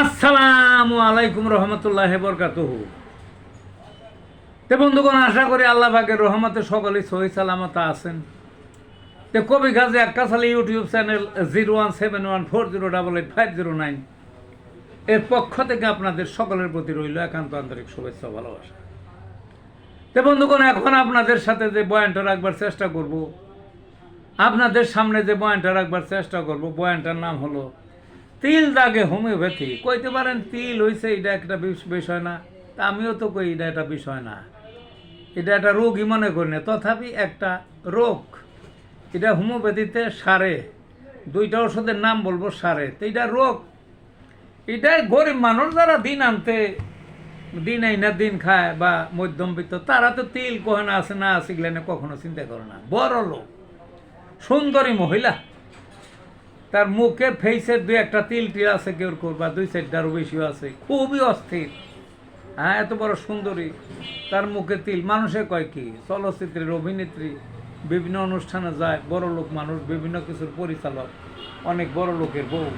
আসসালামু আলাইকুম রহমতুল্লাহ বরকাতুহু। তে বন্ধুগণ, আশা করি আল্লাহ পাকের রহমতে সকলেই সহি সালামত আছেন। তে কবি গাজী সালে YouTube channel zero one seven one four zero double eight five zero nine এর পক্ষ থেকে আপনাদের সকলের প্রতি রইল একান্ত আন্তরিক শুভেচ্ছা ভালোবাসা। তে বন্ধুগণ, এখন আপনাদের সাথে যে বয়ানটা রাখবার চেষ্টা করব, আপনাদের সামনে যে বয়ানটা রাখবার চেষ্টা করব, বয়ানটার নাম হলো তিল দাগে হোমিওপ্যাথি কইতে পারেন তিল হইছে, এটা একটা বিষ- বিষয় না। তা আমিও তো কই, এটা একটা বিষয় না। এটা একটা রোগই মনে করি না। তথাপি একটা রোগ। এটা হোমিওপ্যাথিতে সারে। দুইটা ওষুধের নাম বলব সারে। তো এটা রোগ। এটা গরিব মানুষ যারা দিন আনতে, দিন আইনা দিন খায় বা মধ্যমবিত্ত তারা তো তিল কখনো আছে, না আছে, এগুলো নিয়ে কখনো চিন্তা করে না। বড় লোক। সুন্দরী মহিলা। তার মুখে ফেসের দুই একটা তিল টিল আছে কেউ করবা দুই চারটারও বেশিও আছে। খুবই অস্থির। হ্যাঁ এত বড় সুন্দরী। তার মুখে তিল, মানুষে কয় কি? চলচ্চিত্রের অভিনেত্রী, বিভিন্ন অনুষ্ঠানে যায়, বড় লোক মানুষ, বিভিন্ন কিছুর পরিচালক, অনেক বড় লোকের বউ।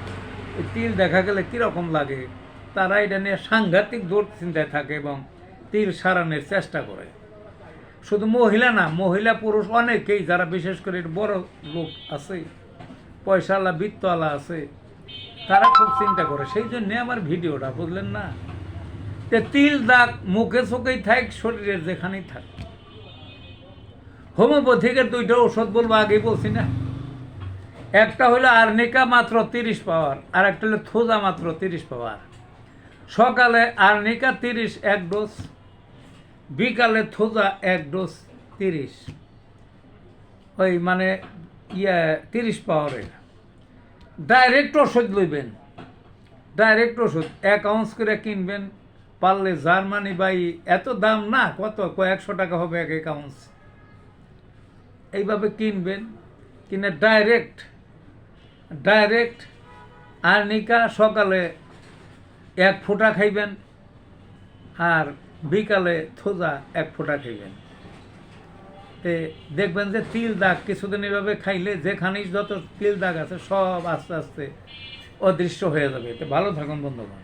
এই তিল দেখা গেলে কীরকম লাগে? তারা এটা নিয়ে সাংঘাতিক জোর চিন্তায় থাকে এবং তিল সারানোর চেষ্টা করে। শুধু মহিলা না, মহিলা পুরুষ অনেকেই, যারা বিশেষ করে বড় লোক আছে পয়সাওয়ালা, বৃত্তওয়ালা আছে, তারা খুব চিন্তা করে। সেই জন্যে আমার ভিডিওটা, বুঝলেন না? যে তিল, দাগ, মুখে চোখেই থাক শরীরের যেখানেই থাক। হোমিওপ্যাথিকের দুইটা ওষুধ বলব, আগেই বলছি না? একটা হলো আর্নিকা মাত্র তিরিশ পাওয়ার, আর একটা হলো থোজা মাত্র তিরিশ পাওয়ার। সকালে আর্নিকা তিরিশ, এক ডোজ। বিকালে থোজা, এক ডোজ তিরিশ। ওই মানে ইয়ে তিরিশ পাওয়ারের ডাইরেক্ট ওষুধ লইবেন। ডাইরেক্ট ওষুধ। এক আউন্স করে কিনবেন, পারলে জার্মানি বাই এত দাম না, কত? কয়েকশো টাকা হবে এক এক আউন্স এইভাবে কিনবেন, কিনে ডাইরেক্ট ডাইরেক্ট আর্নিকা সকালে এক ফোঁটা খাইবেন আর বিকালে থোজা এক ফোঁটা খাইবেন। দেখবেন যে তিল দাগ কিছুদিন এভাবে খাইলে যেখানেই যত তিল দাগ আছে সব আস্তে আস্তে অদৃশ্য হয়ে যাবে। এতে ভালো থাকুন, বন্ধুগণ।